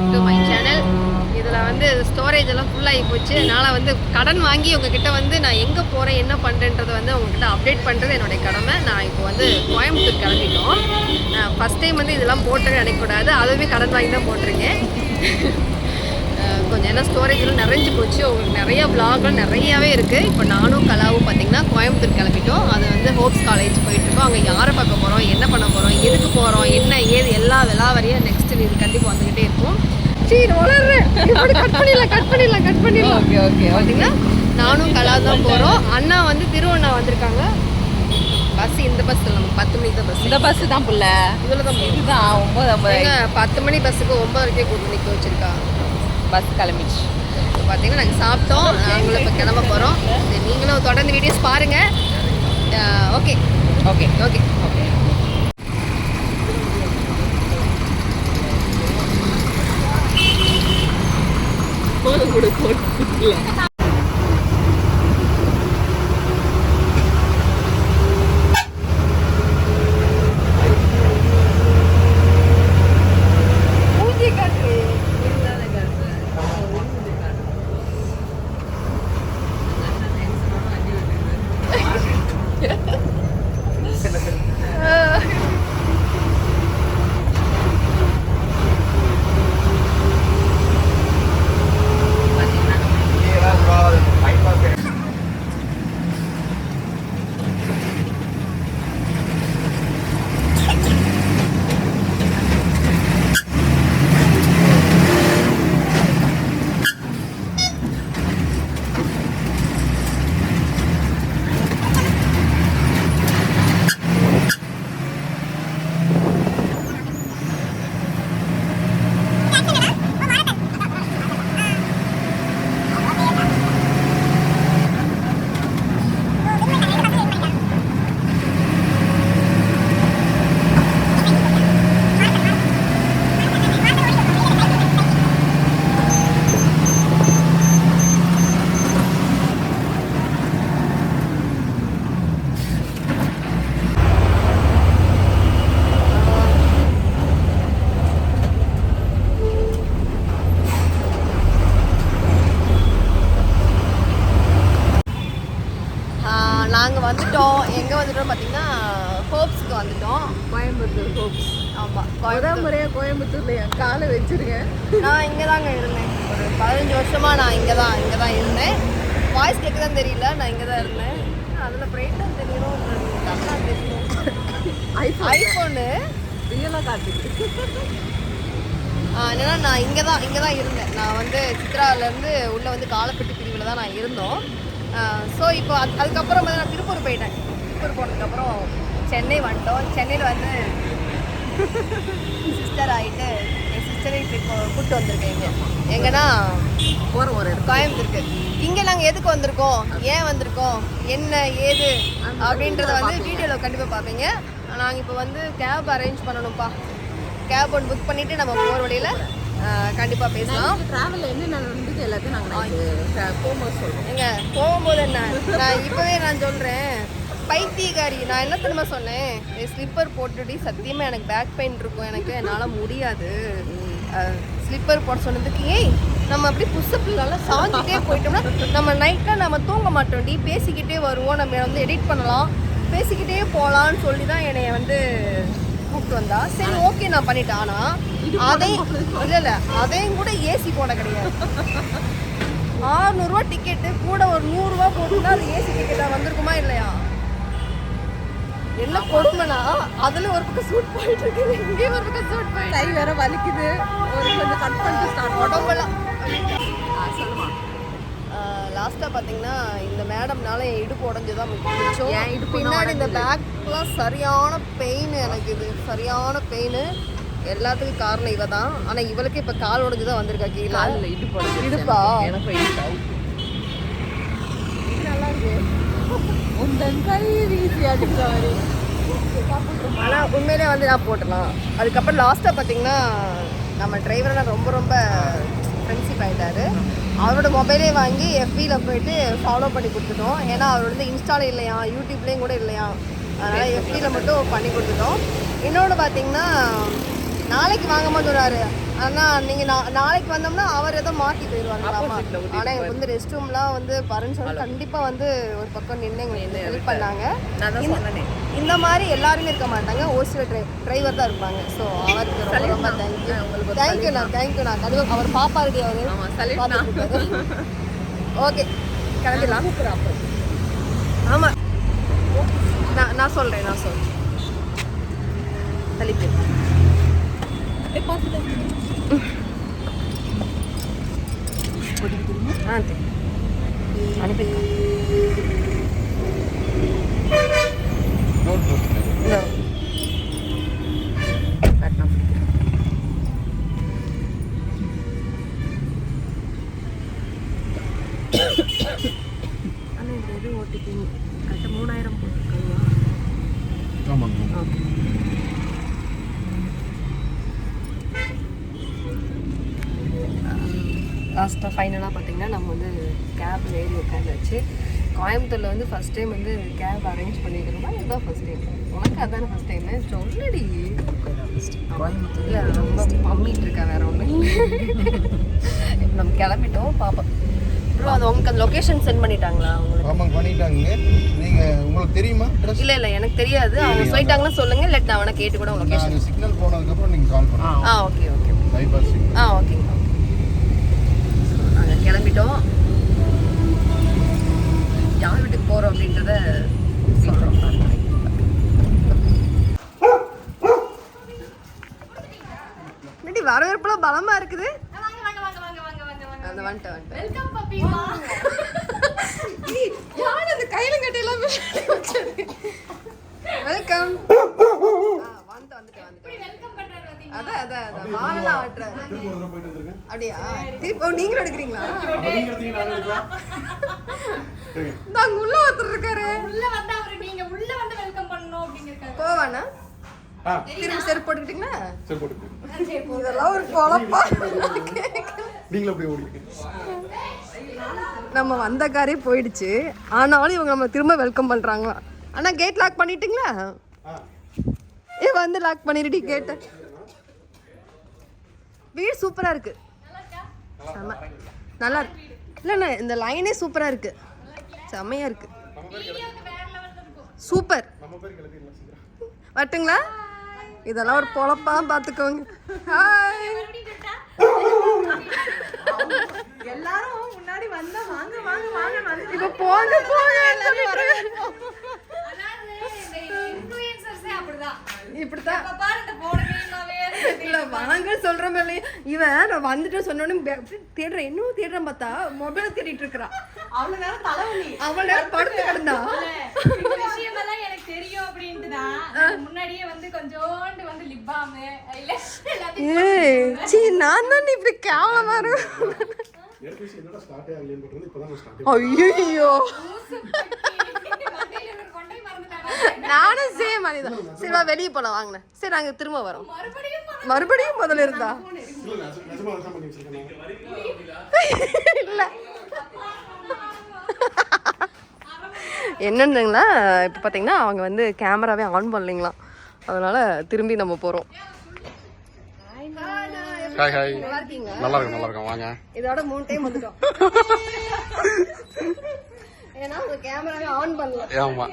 Back to my channel இதில் வந்து storage எல்லாம் ஃபுல்லாகி போச்சு. அதனால் வந்து கடன் வாங்கி உங்ககிட்ட வந்து நான் எங்கே போகிறேன் என்ன பண்ணுறேன்றது வந்து உங்ககிட்ட அப்டேட் பண்ணுறது என்னுடைய கடமை. நான் இப்போ வந்து கோயம்புத்தூர் கிளம்பிட்டோம். நான் ஃபஸ்ட் டைம் வந்து இதெல்லாம் போட்டுன்னு நினைக்கக்கூடாது. அதுவுமே கடன் வாங்கி தான் போட்டிருக்கேன். கொஞ்சம் ஏன்னா ஸ்டோரேஜ்லாம் நிறைஞ்சு போச்சு. உங்களுக்கு நிறைய விலாக்லாம் நிறையாவே இருக்குது இப்போ நானும் கலாவும் பார்த்தீங்கன்னா கோயம்புத்தூர் கிளம்பிட்டோம். அது வந்து ஹோப்ஸ் காலேஜ் போயிட்டுருக்கோம். அங்கே யாரை பார்க்க போகிறோம் என்ன பண்ண போகிறோம் எதுக்கு போகிறோம் என்ன ஏது எல்லா விலாவரையும் நெக்ஸ்ட் இது கண்டிப்பாக வந்துக்கிட்டே இருக்கும். சரி வளர்றேன். கட் பண்ணிடலாம் கட் பண்ணிடலாம் கட் பண்ணிடலாம். ஓகே ஓகே பார்த்தீங்களா நானும் கலா தான் போகிறோம் அண்ணா வந்து திருவண்ணா வந்திருக்காங்க. பஸ் இந்த பஸ் நம்ம பத்து மணிக்கு தான் பஸ் இந்த பஸ் தான் புள்ள. இதில் தான் இதுதான் ஒன்பது ஐம்பது பத்து மணி பஸ்ஸுக்கு ஒன்பது வரைக்கும் கூட்டு நிற்க வச்சிருக்கா. பஸ் கிளம்பிச்சு இப்போ பார்த்தீங்கன்னா நாங்கள் சாப்பிட்டோம். நாங்களும் இப்போ கிளம்ப போகிறோம் நீங்களும் தொடர்ந்து வீடியோஸ் பாருங்கள் ஓகே ஓகே ஓகே ஓகே நாங்கள் வந்துட்டோம் எங்கே வந்துட்டோம் பார்த்தீங்கன்னா ஹோப்ஸ்க்கு வந்துட்டோம் கோயம்புத்தூர் ஹோப்ஸ் ஆமாம் முதல் கோயம்புத்தூர் முறையாக கோயம்புத்தூர்ல என் காலை வச்சிருக்கேன் நான் இங்கே தாங்க இருந்தேன். ஒரு பதினஞ்சு வருஷமாக நான் இங்கே தான் இங்கே தான் இருந்தேன். வாய்ஸ் கேட்க தான் தெரியல நான் இங்கே தான் இருந்தேன். அதில் பிரைட்டாக தெரியணும் நல்லா தெரியணும் ஐஃபோனு ரியலாக காட்டுது. என்னன்னா நான் இங்கே தான் இங்கே தான் இருந்தேன். நான் வந்து சித்ராவிலேருந்து உள்ளே வந்து காலப்பட்டி பிரிவில் தான் நான் இருந்தோம். ஸோ இப்போ அது அதுக்கப்புறம் வந்து நான் திருப்பூர் போயிட்டேன். திருப்பூர் போனதுக்கப்புறம் சென்னை வந்துட்டோம். சென்னையில் வந்து சிஸ்டர் ஆகிட்டு என் சிஸ்டரை இப்போ கூப்பிட்டு வந்திருக்கேன் இங்கே. எங்கன்னா போகிற ஒரு கோயம்புத்தூருக்கு. இங்கே நாங்கள் எதுக்கு வந்திருக்கோம்? ஏன் வந்திருக்கோம்? என்ன ஏது? அப்படின்றத வந்து வீடியோவில் கண்டிப்பாக பார்ப்பீங்க. நாங்கள் இப்போ வந்து கேப் அரேஞ்ச் பண்ணணும்ப்பா. கேப் ஒன்று புக் பண்ணிவிட்டு நம்ம போகிற வழியில் கண்டிப்பாக பேசலாம். ட்ராவலில் என்னென்ன நடந்தது எல்லாத்தையும் நாங்கள் போகும்போது சொல்கிறோம் ஏங்க போகும்போது என்ன? நான் இப்போவே நான் சொல்கிறேன் பைத்தியக்காரி. நான் என்ன தெரியுமா சொன்னேன்? ஸ்லிப்பர் போட்டுடி சத்தியமாக எனக்கு பேக் பெயின் இருக்கும். எனக்கு என்னால் முடியாது. ஸ்லிப்பர் போட சொன்னதுக்கு ஏய் நம்ம அப்படி புஷ்அப்பில் நல்லா சாஞ்சிட்டே போயிட்டோம்னா நம்ம நைட்டில் நம்ம தூங்க மாட்டோம்டி. பேசிக்கிட்டே வருவோம். நம்ம வந்து எடிட் பண்ணலாம். பேசிக்கிட்டே போகலான்னு சொல்லி தான் என்னைய வந்து கூப்பிட்டு வந்தா. சரி ஓகே நான் பண்ணிட்டேன். ஆனால் அதையும் இல்லை இல்லை. அதையும் கூட ஏசி போட கிடையாது. ஆறுநூறுவா டிக்கெட்டு கூட ஒரு நூறுரூவா போட்டுருந்தா அது ஏசி டிக்கெட்டாக வந்திருக்குமா இல்லையா? என்ன கொடுமைனா அதுல ஒரு பக்கம் சூட் போயிட்டு இருக்குது இங்கே ஒரு பக்கம் சூட் போயிட்டு கை வேற வலிக்குது. ஒரு கொஞ்சம் கட் பண்ணிட்டு ஸ்டார்ட் உடம்பெல்லாம். சொல்லுமா. லாஸ்ட்டாக பார்த்தீங்கன்னா இந்த மேடம்னால என் இடுப்பு உடஞ்சி தான் தான் பின்னாடி இந்த பேக்லாம் சரியான பெயின் எனக்கு இது. சரியான பெயின் எல்லாத்துக்கும் காரணம் இவ தான் ஆனால் இவளுக்கு இப்போ கால் உடஞ்சி தான் வந்திருக்கா கீழே? இடுப்பு இடுப்பா? எனக்கு. எனக்கு இடுப்பு இது நல்லா இருக்கு உந்தன் கை வீசி அடிச்சாரு. ஆனால் உண்மையிலே வந்து நான் போட்டுடலாம். அதுக்கப்புறம் லாஸ்ட்டாக பார்த்தீங்கன்னா நம்ம டிரைவரெலாம் ரொம்ப ரொம்ப ஃப்ரெண்ட்ஷிப் ஆகிட்டாரு அவரோட மொபைலே வாங்கி எஃபியில் போயிட்டு ஃபாலோ பண்ணி கொடுத்துட்டோம். ஏன்னா அவர் வந்து இன்ஸ்டால இல்லையா யூடியூப்லேயும் கூட இல்லையா அதனால் எஃபியில் மட்டும் பண்ணி கொடுத்துட்டோம். இன்னொன்று பார்த்தீங்கன்னா நாளைக்கு வாங்கம்மா சொல்றாரு ஆனா நீங்க நாளைக்கு வந்தோம்னா அவர் ஏதோ ல ஊத்திட்டு ஆனா எனக்கு வந்து ரெஸ்ட் ரூம்லாம் வந்து பரன்னு சொல்லி கண்டிப்பா வந்து ஒரு பக்கம் நின்று எங்களுக்கு ஹெல்ப் பண்ணாங்க. இந்த மாதிரி எல்லாருமே இருக்க மாட்டாங்க. ஒரு சில டிரை டிரைவர் தான் இருப்பாங்க. ஸோ அவருக்கு ரொம்ப ரொம்ப. தேங்க்யூ தேங்க்யூ நான். தேங்க்யூ நான் கண்டிப்பாக அவர் பாப்பா ரெடி அவரு. ஓகே கிளம்பிடலாம். ஆமாம் நான் நான் சொல்கிறேன் நான் சொல்கிறேன் தள்ளிப்பு. ஏ பார்த்துட்டு கோயம்புத்தூரில் வந்து ஃபஸ்ட் டைம் வந்து கேப் அரேஞ்ச் பண்ணிக்கிறோமா இதுதான் ஃபஸ்ட் டைம் உனக்கு அதானே ஃபஸ்ட் டைமு சொல்லடி. இல்லை ரொம்ப பம்மிட்டு இருக்கா வேற ஒன்று இப்போ நம்ம கிளம்பிட்டோம் பாப்போம். அப்புறம் அது உங்களுக்கு அந்த லொக்கேஷன் சென்ட் பண்ணிட்டாங்களா உங்களுக்கு? ஆமாங்க பண்ணிட்டாங்க. நீங்க உங்களுக்கு தெரியுமா இல்லை இல்லை எனக்கு தெரியாது. அவங்க சொல்லிட்டாங்கன்னா சொல்லுங்க இல்லை நான் வேணா கேட்டு கூட லொக்கேஷன் நான் சிக்னல் போனதுக்கப்புறம் நீங்கள் கால் பண்ணுங்க. ஆ ஓகே ஓகே பைபாஸ் ஆ ஓகேங்க நாங்கள் கிளம்பிட்டோம். போகிறோம் அப்படின்றத சொல்கிறோம் என்னடி வரவேற்புலாம் பலமா இருக்குது? அந்த வந்துட்டு வந்துட்டு யார் அந்த கையில கட்டையெல்லாம் வெல்கம் வந்து வந்துட்டு வந்துட்டு அதான் அதான் அதான். மாலெல்லாம் அப்படியா? திருப்பி நீங்களும் எடுக்கிறீங்களா? இந்த அங்க உள்ள ஒருத்தர் இருக்காரு. உள்ள வந்தா அவரு நீங்க உள்ள வந்து வெல்கம் பண்ணணும் அப்படிங்கிறக்காக போவானா? ஆ. திரும்பி செருப்பு போட்டுக்கிட்டீங்களா? சரி போட்டு இதெல்லாம் ஒரு பொழப்பா நீங்களும் அப்படியே ஓடிடுங்க நம்ம வந்த காரே போயிடுச்சு. ஆனாலும் இவங்க நம்ம திரும்ப வெல்கம் பண்றாங்களா அண்ணா கேட் லாக் பண்ணிட்டீங்களா? ஏ வந்து லாக் பண்ணிருடி கேட்ட வீடு சூப்பரா இருக்கு. செம. நல்லா இருக்கு. இல்லைண்ணா இந்த லைனே சூப்பரா இருக்கு. செம்மையா இருக்கு. சூப்பர். வரட்டுங்களா? இதெல்லாம் ஒரு பொழப்பா பார்த்துக்கோங்க ஹாய் எல்லாரும் முன்னாடி வந்தா வாங்க வாங்க வாங்க இப்போ போங்க போங்க இன்ஃப்ளூயன்சர்ஸே இப்படித்தான். இல்ல வாங்க சொல்ற மாதிரி இவன் நான் வந்துட்டு சொன்னோன்னு தேடுறேன். இன்னும் தேடுறேன் பார்த்தா? மொபைல் தேடிட்டு இருக்கிறான் அவ்வளவு நேரம் தலைவலி. அவள் நேரம் படுத்து கிடந்தா? விஷயமெல்லாம் எனக்கு தெரியும் அப்படின்ட்டு தான் முன்னாடியே வந்து கொஞ்சோண்டு வந்து லிப் பாம் இல்ல எல்லாத்தையும் ஏய் சீ நான் தான் இப்படி கேவலமா இருக்கும் ஐயோ நானும் சேம் அதேதான். சரி வா வெளியே போலாம் வாங்கினேன் சரி நாங்க திரும்ப வரோம். மறுபடியும் முதல்ல இருந்தா? இல்லை என்னன்னுங்களா? இப்போ பார்த்தீங்கன்னா அவங்க வந்து கேமராவே ஆன் பண்ணலைங்களாம். அதனால திரும்பி நம்ம போகிறோம் ஹாய் ஹாய் நல்லா இருக்கும் நல்லா இருக்கும். வாங்க. இதோட மூணு டைம் வந்துட்டோம். ஏன்னா உங்க கேமராவே ஆன் பண்ணல ஆமா.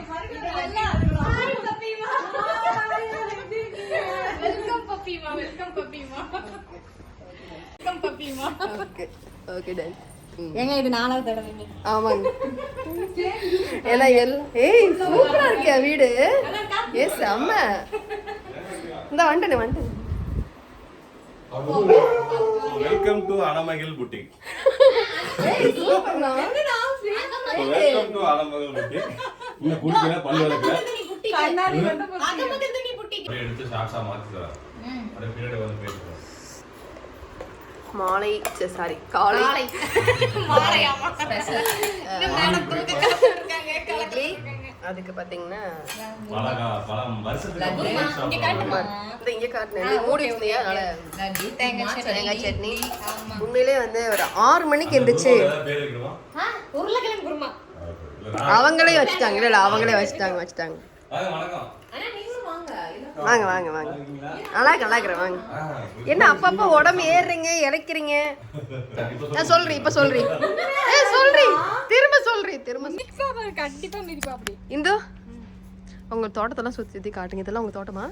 வெல்கம் பப்பிமா வெல்கம் பப்பிமா வெல்கம் பப்பிமா ஓகே ஓகே டன் ஏங்க இது நாலாவது தடவைங்க ஆமாங்க. ஏன்னா எல் ஏய் சூப்பரா இருக்கியா வீடு? ஏ செம்ம. இந்த வந்துட்டேன் வந்துட்டேன் welcome to Alamagil boutique welcome to Alamagil boutique இந்த குடிக்கிற அப்படியே எடுத்து ஷார்ட்ஸா மாத்தி தரேன். அப்படியே பின்னாடி வந்து பேசுறேன் மாலை சாரி காலை. மாலையாமா இட்லி அதுக்கு பார்த்தீங்கன்னா பல கா- பல வருஷத்துக்கு அப்புறம் சாப்பிடுறோம். இந்த இங்கே காட்டினேன். மூடி தேங்காய் சட்னி உண்மையிலே வந்து ஒரு ஆறு மணிக்கு எந்திரிச்சு அவங்களே வச்சுட்டாங்க. இல்ல இல்ல அவங்களே வச்சுட்டாங்க வச்சுட்டாங்க. வாங்க, வாங்க வாங்க. நல்லா இருக்கிறேன் வாங்க. என்ன அப்பப்போ உடம்பு ஏறுறீங்க இறக்கிறீங்க நான் சொல்றேன் இப்ப சொல்றேன் ஏ சொல்றேன் திரும்ப சொல்றேன் திரும்ப கண்டிப்பா மிதிப்பா அப்படி. இந்து உங்க தோட்டத்தெல்லாம் சுத்தி சுத்தி காட்டுங்க. இதெல்லாம் உங்க தோட்டமா?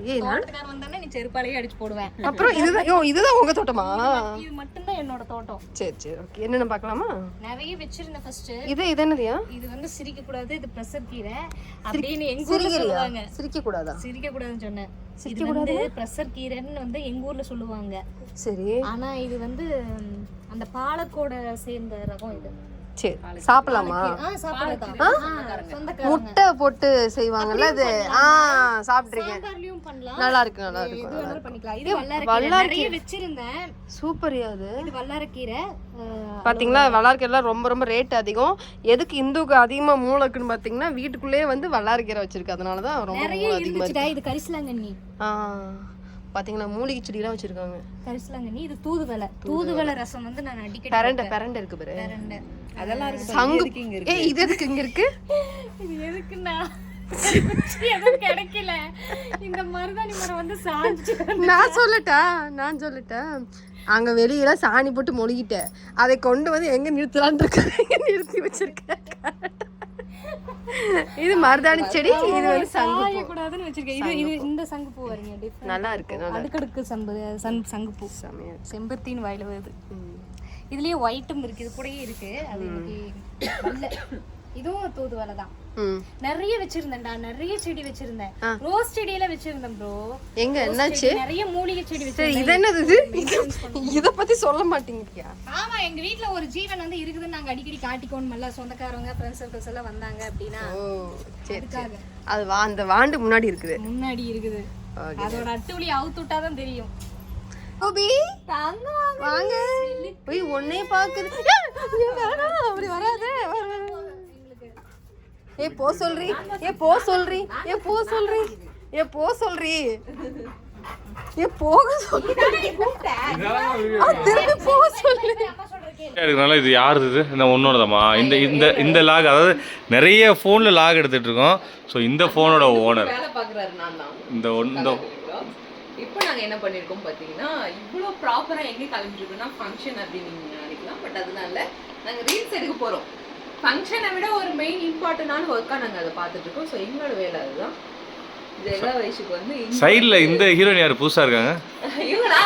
நீ செருப்பாலேயே அடிச்சு போடுவேன். அப்புறம் இதுதான் இதுதான் உங்க தோட்டமா? இது மட்டும்தான் என்னோட தோட்டம். சரி சரி ஓகே என்னென்ன பார்க்கலாமா? நிறைய வச்சிருந்தேன் ஃபர்ஸ்ட் இது இது என்னதுயா? இது வந்து சிரிக்க கூடாது இது பிரஷர் கீரை. அப்படின்னு எங்க ஊர்ல சொல்லுவாங்க. சிரிக்க கூடாதா சிரிக்க கூடாதுன்னு சொன்னேன். இது வந்து பிரஷர் கீரைன்னு வந்து எங்க ஊர்ல சொல்லுவாங்க. சரி. ஆனா இது வந்து அந்த பாலக்கோட சேர்ந்த ரகம் இது. சரி சாப்பிடலாமா? முட்டை போட்டு செய்வாங்கல்ல அது? ஆ சாப்பிட்ருக்கேன் நல்லா இருக்கு நல்லா இருக்கு வேணாலும் பண்ணிக்கலாம். இது வல்லாரக்கீரை. வச்சிருந்தேன். சூப்பரியா அது. வல்லாரக்கீரை. அஹ், பாத்தீங்களா? வல்லார்க்கீரைலாம் ரொம்ப ரொம்ப ரேட் அதிகம். எதுக்கு இந்துக்கு அதிகமா மூளைக்குன்னு பாத்தீங்கன்னா வீட்டுக்குள்ளேயே வந்து வல்லார்க்கீரை வச்சிருக்கு. அதனால தான் ரொம்ப நிறைய மூளை அதிகமா இருந்துச்சுடா இது கரிசலாங்கண்ணி. ஆ. பாத்தீங்களா மூலிகை செடிலாம் வச்சிருக்காங்க. கரிசலாங்கண்ணி இது தூதுவளை தூதுவளை ரசம் வந்து நான் அடிக்கடி பெரண்டை பெரண்டை இருக்கு பாரு. பிரண்டை. அதெல்லாம் இருக்கு சங்கு இங்க ஏய் இது எதுக்கு இங்க இருக்கு? இது எதுக்குன்னா எதுவும் கிடைக்கல. இந்த மருதாணி மரம் வந்து சாஞ்சு நான் சொல்லட்டா நான் சொல்லட்டா. அங்க வெளியில சாணி போட்டு மொழிகிட்டேன். அதை கொண்டு வந்து எங்க நிறுத்தலான்னு இருக்க எங்க நிறுத்தி வச்சிருக்கேன். இது மருதாணி செடி இது வந்து சங்கு பூ. கூடாதுன்னு வச்சிருக்கேன் இது இது இந்த சங்குப்பூ வரீங்க different. நல்லா இருக்கு அடுக்கடுக்கு சம்பு சங் சங்குப்பூ செமையா இருக்கு. செம்பருத்தின்னு வாயில வருது. இதுலயே ஒயிட்டும் இருக்கு இது கூடயே இருக்கு அது வரல இதுவும் தூதுவளை தான் நிறைய வச்சிருந்தேன்டா நிறைய செடி வச்சிருந்தேன் ரோஸ் செடியெல்லாம் வச்சிருந்தேன் ப்ரோ எங்க என்னாச்சு நிறைய மூலிகை செடி சரி வச்சிருந்தேன் இது என்னது இது பத்தி சொல்ல மாட்டேங்கிறியா ஆமா எங்க வீட்ல ஒரு ஜீவன் வந்து இருக்குதுன்னு நாங்க அடிக்கடி காட்டிக்கோணுமல்ல சொந்தக்காரங்க ஃப்ரெண்ட்ஸ் சர்க்கிள்ஸ் எல்லாம் வந்தாங்க அப்படின்னா ஓ சரி அது வா அந்த வாண்டு முன்னாடி இருக்குது முன்னாடி இருக்குது அதோட அட்டுவலி அவுத்து விட்டாதான் தெரியும் கோபி தாங்க வாங்க போய் ஒன்னே பாக்குது அப்படி வராத வர, வர, வர. ஏ போ சொல்றி. ஏ போ சொல்றி. ஏ போ சொல்றி. ஏ போ சொல்றி. ஏ போக சொல்றி. ஆ, திரும்பி போக சொல்லு. எடுக்கனால இது யாருது இது? இந்த உன்னோடதாம்மா. இந்த இந்த இந்த லாக் அதாவது நிறைய ஃபோனில் லாக் எடுத்துட்டு இருக்கோம் ஸோ இந்த ஃபோனோட ஓனர் இந்த ஒன் இந்த இப்போ நாங்க என்ன பண்ணிருக்கோம் பாத்தீங்கன்னா இவ்வளோ ப்ராப்பரா எங்க கிளம்பிருக்கோம்னா ஃபங்க்ஷன் அப்படின்னு நினைக்கலாம். பட் அதனால நாங்க ரீல்ஸ் எடுக்க போறோம். ஃபங்க்ஷனை விட ஒரு மெயின் இம்பார்ட்டன்டான ஒர்க்கா நாங்க அதை பார்த்துட்டு இருக்கோம் ஸோ எங்களோட வேலை அதுதான். ஜெகா வயசுக்கு வந்து இந்த- சைடில் இந்த ஹீரோயின் யார்? புதுசாக இருக்காங்க. இவங்களா?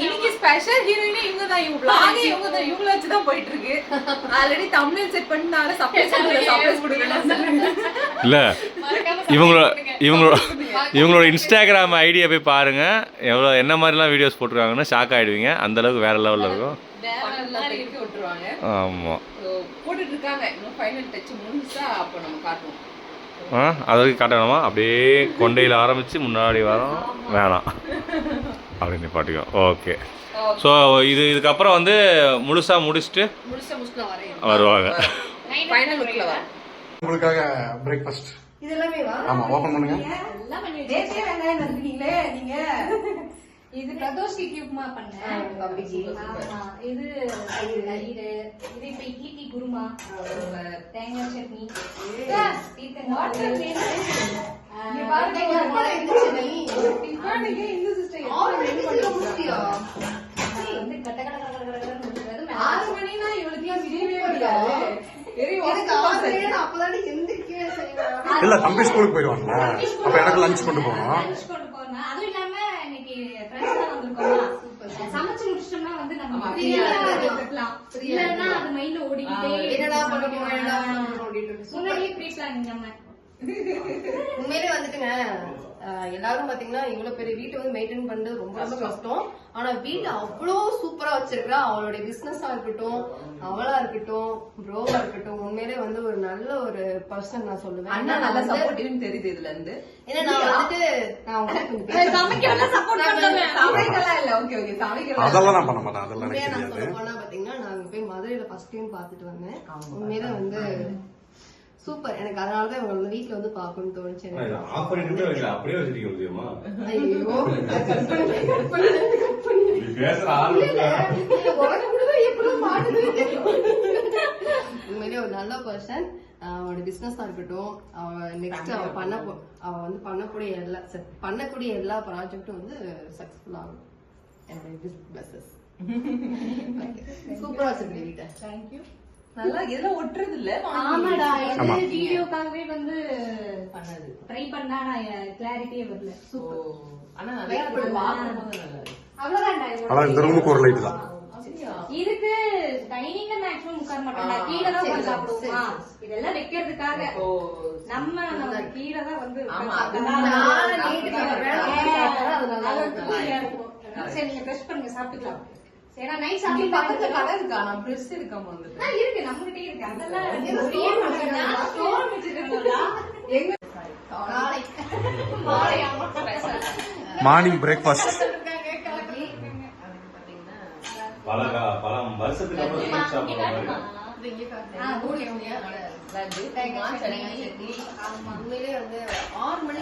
இன்னைக்கு ஸ்பெஷல் ஹீரோயினே இவங்க தான் இவங்க பிளாகே இவங்க தான் இவங்கள வச்சு தான் போயிட்டு இருக்கு ஆல்ரெடி தமிழ் செட் பண்ணால சர்ப்ரைஸ் கொடுக்கல சர்ப்ரைஸ் கொடுக்கல இல்லை இவங்களோட இவங்களோட இவங்களோட இன்ஸ்டாகிராம் ஐடியை போய் பாருங்க. எவ்வளோ என்ன மாதிரிலாம் வீடியோஸ் போட்டிருக்காங்கன்னு ஷாக் ஆகிடுவீங்க அந்தளவுக்கு வேறு லெவலில் இருக்கும். ஆமாம் ஸோ போட்டுட்டு இருக்காங்க இன்னும் ஃபைனல் டச் முடிஞ்சா அப்போ நம்ம காட்டுவோம். ஆ அதற்கு காட்டணுமா? அப்படியே கொண்டையில் ஆரம்பித்து முன்னாடி வரோம் வேணாம். அப்படி நிப்பாட்டிக்கோ. ஓகே. ஸோ இது இதுக்கப்புறம் வந்து முழுசாக முடிச்சுட்டு வருவாங்க. ஃபைனல் லுக்ல வர உங்களுக்காக பிரேக்ஃபாஸ்ட் இது எல்லாமே வா. ஆமா ஓபன் பண்ணுங்க. இது பிரதோஷி உப்புமா பண்ணேன் ஆமா இது தயிர். இது இப்ப இட்லிக்கு குருமா. தேங்காய் சட்னி. இல்ல தம்பி ஸ்கூலுக்கு போயிடுவாங்கல்ல அப்ப எனக்கு லஞ்ச் கொண்டு போறேன் அதுவும் இல்லாம இன்னைக்கு ஃப்ரெண்ட்ஸ் சமைச்சு முடிச்சிட்டோம்னா வந்து நம்ம இருக்கலாம். இல்லன்னா அது மைண்ட்ல ஓடிக்கிட்டே என்னடா பண்ண போறோம், என்னடா பண்ண போறோம் அப்படின்ட்டு இருக்கு. முன்னாடியே ப்ரீ நம்ம. உண்மையிலே வந்துட்டுங்க. எல்லாரும் பாத்தீங்கன்னா இவ்வளவு பெரிய வீட்டை வந்து மெயின்டைன் பண்றது ரொம்ப ரொம்ப கஷ்டம். ஆனா வீட்டை அவ்வளோ சூப்பரா வச்சிருக்கா அவளுடைய பிசினஸா இருக்கட்டும் அவளா இருக்கட்டும் ப்ரோவா இருக்கட்டும் உண்மையிலே வந்து ஒரு நல்ல ஒரு பர்சன் நான் சொல்லுவேன். அண்ணா நல்லா சப்போர்ட்டிவ்னு தெரியுது இதுல இருந்து. ஏன்னா நான் வந்துட்டு நான் உங்களுக்கு சமைக்கலாம் சப்போர்ட் பண்ணுவேன் சமைக்கலாம் இல்ல. ஓகே ஓகே சமைக்கலாம். அதெல்லாம் நான் பண்ண மாட்டேன். அதெல்லாம் நான் சொல்ல போனா பாத்தீங்கன்னா நான் போய் மதுரையில ஃபர்ஸ்ட் டைம் பாத்துட்டு வந்தேன். உண்மையிலே வந்து சூப்பர். எனக்கு அதனாலதான் இவங்க வந்து வீட்டுல வந்து பாக்கணும்னு தோணுச்சு எனக்கு. ஆஃப் பண்ணிட்டு வைக்கல அப்படியே வச்சிருக்க முடியுமா ஐயோ நான் cut பண்ணல, cut பண்ணல, cut பண்ணல. பேசுற ஆள் இல்ல, உனக்கு கூடதான் எப்படிலாம் மாட்டுதுன்னு தெரியும். உண்மையிலேயே ஒரு நல்ல பர்சன் அவனோட பிசினஸா இருக்கட்டும். அவ நெக்ஸ்ட் அவ பண்ண போ- அவ வந்து பண்ணக்கூடிய எல்லா ச- பண்ணக்கூடிய எல்லா ப்ராஜெக்டும் வந்து சக்சஸ்ஃபுல் ஆகும். என்னுடைய பிசினஸ் சூப்பரா வச்சிருக்கேன் வீட்டை. தேங்க்யூ நல்லா இதெல்லாம் ஒட்டுறது இல்ல ஆமாடா ஆமா. இது வீடியோக்காகவே வந்து பண்ணது. ட்ரை பண்ணா நான் கிளாரிட்டியே வரல. ஓ, ஆனா நல்லா இருக்கு நல்லா இருக்கு அவ்வளவுதான்டா இதோட ஆனா இந்த ரூமுக்கு ஒரு லைட் தான். அப்படியா? இதுக்கு டைனிங்ல மேக்ஸிமம் உட்கார மாட்டோம். ஆ, கீழே தான் சரி, உட்கார்ந்து சரி, சாப்பிடுவோமா? சரி, இதெல்லாம் வைக்கிறதுக்காக. ஓ நம்ம நம்ம கீழே தான் வந்து ஆமா, உட்கார்ந்து அதனால சாப்பிடுவோம். நான் நீட்டுக்கு ஒரு வேளை போட்டு சாப்பிட்டா அது நல்லா அது இருக்கும். தூக்கியா இருக்கும். சரி நீங்க ப்ரெஷ் பண்ணுங்க சாப்பிட்டுக்கலாம். சரி நான் நைட் சாப்பிட்டு பக்கத்துல கடை இருக்கா? நான் ப்ரெஸ் இருக்காம வந்துட்டு ஆ, இருக்கு நம்மகிட்டயே இருக்கு அதெல்லாம் ஒரே மட்டும்தான். ஸ்டோர் வச்சிருக்கோம்ல. எங்க மாலை ஆமா. மார்னிங் பிரேக்ஃபாஸ்ட் பல பல வருஷத்துக்கு அப்புறம்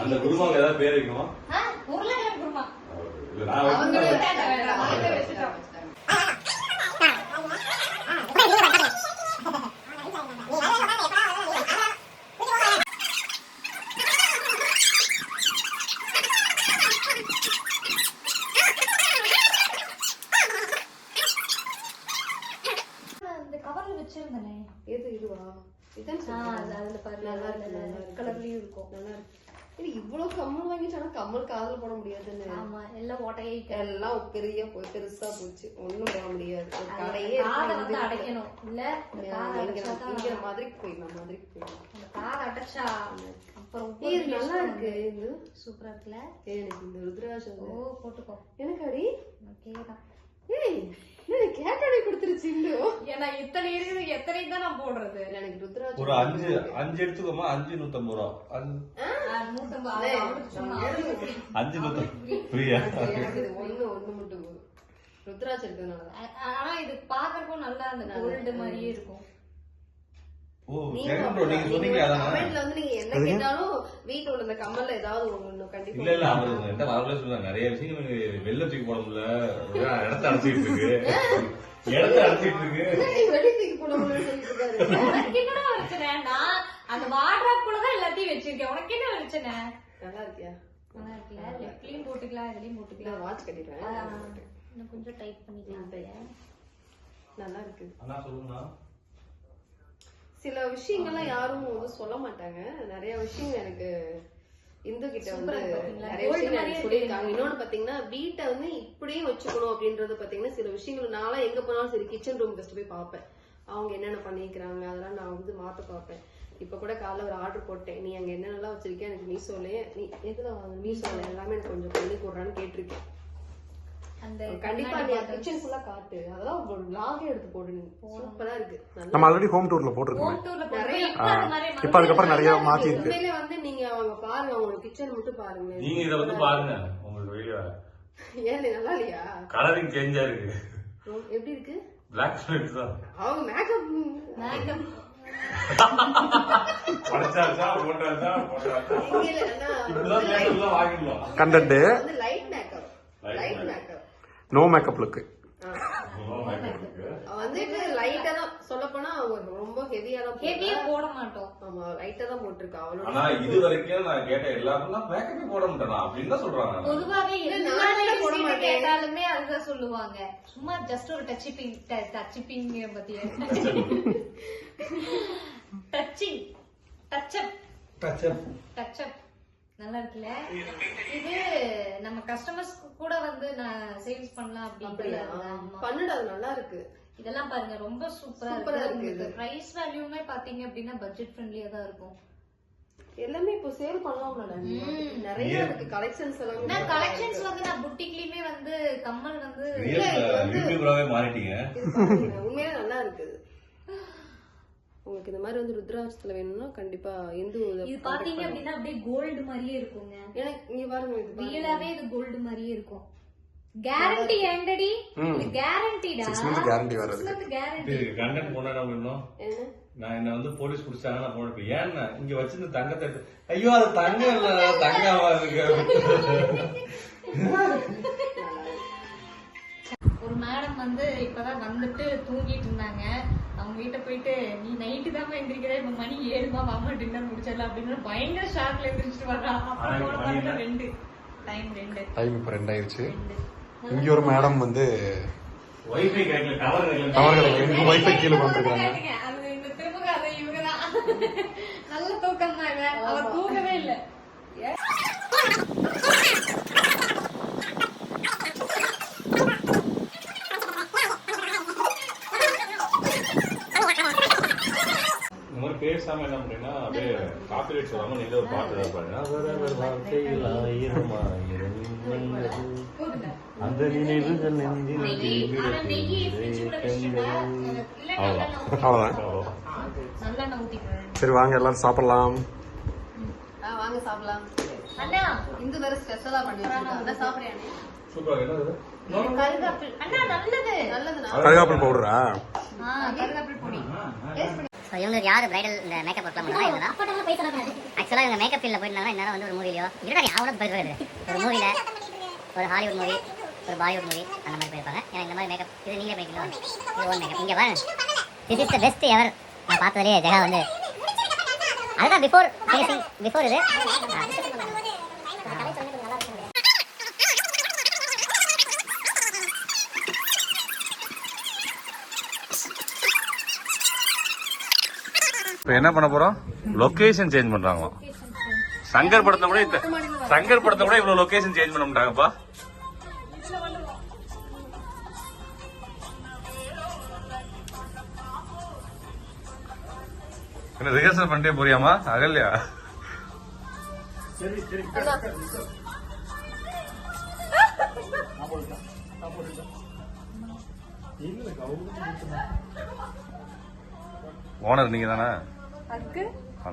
அந்த குருமாவுக்கு ஏதாவது பேர் வைக்கணுமா? உருளைக்கிழங்கு குருமா. இல்ல, நான் அவங்களே வைக்கிறேன். வச்சுட்டாங்க. அவங்களே வச்சுட்டாங்க. இந்த கவர்ல வச்சிருந்தேனே எது இதுவா. அது அதுல பாரு, நல்லா இருக்கு. கலர்லயும் இருக்கும். நல்லா இருக்கு. ஏய், இவ்வளவு கம்மல் வாங்கிட்டானா கம்மல் காதுல போட முடியாதுன்னு. ஆமா, எல்லாம் ஓட்டையே எல்லாம் பெரிய போய் பெருசா போச்சு. ஒண்ணும் போட முடியாது. ஒரு கடையே காதை இருக்கு, வந்து இது அடைக்கணும். இல்ல, இங்க மாதிரி போயிடலாம் மாதிரி போயிடலாம். காதை அடைச்சா அப்புறம் இது நல்லா இருக்கு. இது. சூப்பரா இருக்குல்ல. எனக்கு இந்த ருத்ராட்சம் ஓ போட்டுக்கோ. எனக்கு அடி ஓகே தான் கேட்டோடே கொடுத்துருச்சு ஏன்னா இத்தனை இருக்குது எத்தனை தான் நான் போடுறது? எனக்கு ருத்ராட்சம் ஒரு அஞ்சு அஞ்சு எடுத்துக்கோமா? அஞ்சு நூத்தம்பது ரூபா. அஞ்சு. நூத்தம்பது. ஃப்ரீயா ஒண்ணு ஒண்ணு மட்டும் ருத்ராட்சம் இருக்கிறதுனால ஆனா இது பாக்குறதுக்கும் நல்லா அந்த கோல்டு மாதிரியே இருக்கும். இல்ல இல்ல அவர் என்கிட்ட வரவே சொல்லுவாங்க நிறைய எனக்கு வெளில தூக்கி போட முடியல இடத்த அடைச்சிட்டு இருக்கு. இடத்த அடைச்சிட்டு இருக்கு. நான் அந்த எல்லாத்தையும் வச்சிருக்கேன். உனக்கு என்ன பிரச்சனை? நல்லா இருக்கியா? நல்லா இருக்குல்ல லெஃப்ட்லயும் போட்டுக்கலாம் இதுலயும் போட்டுக்கலாம். வாட்ச் கட்டிடுறேன். இன்னும் கொஞ்சம் டைட் பண்ணிக்கலாம். நல்லா இருக்கு. அண்ணா சொல்லுங்கண்ணா. சில விஷயங்கள்லாம் யாரும் வந்து சொல்ல மாட்டாங்க. நிறைய விஷயங்கள் எனக்கு இந்து கிட்ட வந்து? நிறைய விஷயங்கள் சொல்லியிருக்காங்க. இன்னொன்னு பாத்தீங்கன்னா வீட்டை வந்து இப்படியே வச்சுக்கணும் அப்படின்றது பாத்தீங்கன்னா சில விஷயங்கள் நான்லாம் எங்க போனாலும் சரி கிச்சன் ரூம் ஃபர்ஸ்ட் போய் பார்ப்பேன். அவங்க என்னென்ன பண்ணிக்கிறாங்க அதெல்லாம் நான் வந்து மாத்த பார்ப்பேன். இப்ப கூட காலைல ஒரு ஆர்டர் போட்டேன். நீ அங்க என்னென்னலாம் வச்சிருக்கியா எனக்கு மீசோலயே நீ எதுல வாங்க மீசோல எல்லாமே எனக்கு கொஞ்சம் பண்ணி கொடுறான்னு கேட்டிருக்கேன். கண்டிப்பா நீ கிச்சன் ஃபுல்லா காட்டு. அதெல்லாம் ஒரு vlog எடுத்து போடு நீ. சூப்பரா இருக்கு. நம்ம ஆல்ரெடி ஹோம் டூர்ல போட்டிருக்கோம். ஹோம் டூர்ல நிறைய இப்ப அது மாதிரி இப்ப அதுக்கப்புறம் நிறைய மாத்தி இருக்கு. உண்மையிலே வந்து நீங்க அவங்க பாருங்க அவங்க கிச்சன் மட்டும் பாருங்க. நீங்க இத வந்து பாருங்க உங்களுக்கு ஏன் நல்லா இல்லையா? கலரிங் சேஞ்சா இருக்கு. எப்படி இருக்கு? பிளாக் தான். அவங்க மேக்கப் மேக்கப் கண்டென்ட் வந்து light makeup Light light makeup. Makeup no makeup look வந்துட்டு லைட்டா தான். சொல்ல போனா அவங்க ரொம்ப ஹெவியா தான் ஹெவியா. போட மாட்டோம். ஆமா லைட்டா தான் போட்டிருக்கா ஆனா அவளோட இது வரைக்கும் நான் கேட்ட எல்லாருக்கும் நான் மேக்கப்பே போட மாட்டேனா? அப்படின்னு தான் சொல்றாங்க. பொதுவாவே இல்ல, எல்லா நானே ladies போட கிட்ட மாட்டேன். கேட்டாலுமே அதுதான் சொல்லுவாங்க. சும்மா ஜஸ்ட் ஒரு டச்சிப்பிங் டச்சிப்பிங் பத்திய? டச்சிங் டச்சப் டச்சப் நல்லா இருக்குல்ல இது நம்ம கஸ்டமர்ஸ் கூட வந்து நான் சேல்ஸ் பண்ணலாம் அப்படின்னு பண்ணுடா அது நல்லா இருக்கு இதெல்லாம் பாருங்க ரொம்ப சூப்பரா இருக்கு. பிரைஸ் வேல்யூமே பாத்தீங்க அப்படின்னா பட்ஜெட் ஃப்ரெண்ட்லியா தான் இருக்கும். எல்லாமே இப்போ சேல் பண்ணலாம்ல நிறைய இருக்கு. கலெக்ஷன்ஸ் எல்லாமே நான் கலெக்ஷன்ஸ் வந்து நான் புட்டிக்லயுமே வந்து கம்மல் வந்து மாறிட்டீங்க. உண்மையிலே நல்லா இருக்குது. உங்களுக்கு இந்த மாதிரி வந்து ருத்ராட்சத்துல வேணும்னா கண்டிப்பா இந்து இதை பாத்தீங்க. அப்படின்னா அப்படியே கோல்டு மாதிரியே இருக்குங்க. எனக்கு இங்க பாருங்க இது. ரியலாவே இது கோல்டு மாதிரியே இருக்கும். கேரண்டி ஏண்டடி இது கேரண்டிடா வேற இருக்கு. கேரண்டி கண்டென்ட் போனா இன்னும் என்ன? நான் என்ன வந்து போலீஸ் பிடிச்சாங்க நான் போனப்ப ஏன்னா இங்க வச்சிருந்த தங்கத்தை ஐயோ அது தங்கம் இல்ல தங்கமா இருக்கு ஒரு மேடம் வந்து இப்பதான் வந்துட்டு தூங்கிட்டு இருந்தாங்க. வீட்டை போயிட்டு நீ நைட்டு தான் எந்திரிக்கிற இப்ப மணி ஏழுமா மாமா டின்னர் முடிச்சிடலாம் அப்படின்னு பயங்கர ஷாக்ல எந்திரிச்சிட்டு அப்புறம் பாருங்க ரெண்டு. டைம் ரெண்டு. டைம் இப்போ ரெண்டாயிருச்சு. இங்க ஒரு மேடம் வந்து வைஃபை கிடைக்கல டவர் கிடைக்கல. வைஃபை கீழே வந்துருக்காங்க அது இந்த திரும்ப அதை இவங்கதான். நல்ல தூக்கம் தான் அவ தூங்கவே இல்ல இந்த மாதிரி பேசாம என்ன பண்ணீங்கன்னா அப்படியே காப்பிரைட் சொல்லாம நீங்க ஒரு பாட்டு ஏதாவது பாருங்க ஆயிரம். அந்த நினைவுகள் நெஞ்சில். அவ்வளோதான் ஊத்திக்கிறேன் சரி வாங்க எல்லாரும் சாப்பிடலாம். வாங்க சாப்பிடலாம். அண்ணா இந்து வேற ஸ்பெஷலா பண்ணி வச்சிருக்காங்க சாப்பிடுறியா நீ? சூப்பரா என்னது கருகாப்பிள். அண்ணா நல்லது. பவுடரா? ஆ கருகாப்பிள் பொடி. ஸோ இவங்களுக்கு யார் பிரைடல் இந்த மேக்கப் ஒர்க்லாம் பண்ணுறா இவங்க தான் ஆக்சுவலாக இவங்க மேக்கப் ஃபீல்டில் போயிருந்தாங்கன்னா இந்நேரம் வந்து ஒரு மூவிலையோ இருக்காடி அவனும் போயிருக்காரு ஒரு மூவியில் ஒரு ஹாலிவுட் மூவி ஒரு பாலிவுட் மூவி அந்த மாதிரி போயிருப்பாங்க. ஏன்னா இந்த மாதிரி மேக்கப் இது நீங்களே பண்ணிக்கலாம் இது ஓன் மேக்கப் இங்கே பாருங்க. This is the best ever நான் பார்த்ததுலேயே ஜெகா வந்து அதுதான் பிஃபோர் பிஃபோர் இது. இப்போ என்ன பண்ண போறோம்? Location change பண்றாங்களாம். சங்கர் படத்தை கூட இந்த- சங்கர் படத்தை கூட இவ்வளவு லொகேஷன் சேஞ்ச் பண்ண மாட்டாங்கப்பா. என்ன ரிஹர்சல் பண்ணிட்டே போறியாமா அகல்யா. ஓனர் நீங்க தானே அதுக்கு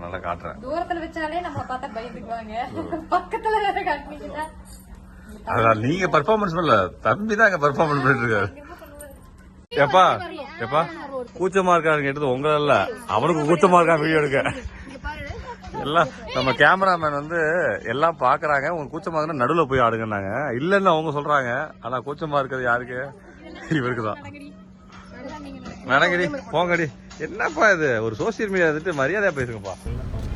நல்லா காட்டுறேன். தூரத்துல வச்சாலே நம்மள பார்த்தா பயந்துக்குவாங்க. பக்கத்துல வேற காட்டுனீங்கன்னா அதனால நீங்க பர்ஃபார்மன்ஸ் பண்ணல. தம்பி தான் அங்க பர்ஃபார்மன்ஸ் பண்ணிட்டு இருக்காரு எப்பா எப்பா கூச்சமா இருக்கான்னு கேட்டது உங்களை இல்ல அவனுக்கு கூச்சமா இருக்கான் வீடியோ எடுக்க? எல்லாம் நம்ம கேமராமேன் வந்து எல்லாம் பாக்குறாங்க. உங்க கூச்சமா இருக்குன்னா நடுவுல போய் ஆடுங்கன்னாங்க. இல்லன்னு அவங்க சொல்றாங்க. ஆனா கூச்சமா இருக்கிறது யாருக்கு? இவருக்கு தான். நடங்கடி போங்கடி. என்னப்பா இது? ஒரு சோசியல் மீடியா வந்துட்டு மரியாதையாக பேசுங்கப்பா.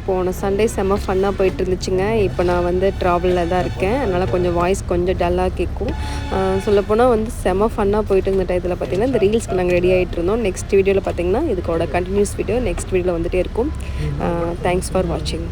போன சண்டே செம்ம ஃபன்னாக போயிட்டு இருந்துச்சுங்க இப்போ நான் வந்து ட்ராவலில் தான் இருக்கேன். அதனால் கொஞ்சம் வாய்ஸ் கொஞ்சம் டல்லாக கேட்கும் சொல்லப்போனால் வந்து செம்ம ஃபன்னாக போயிட்டு இருந்த டயத்தில் பார்த்திங்கன்னா இந்த ரீல்ஸ்க்கு நாங்கள் ரெடி ஆகிட்டு இருந்தோம். நெக்ஸ்ட் வீடியோவில் பார்த்தீங்கன்னா இதுக்கோட கண்டினியூஸ் வீடியோ நெக்ஸ்ட் வீடியோவில் வந்துகிட்டே இருக்கும். தேங்க்ஸ் ஃபார் வாட்சிங்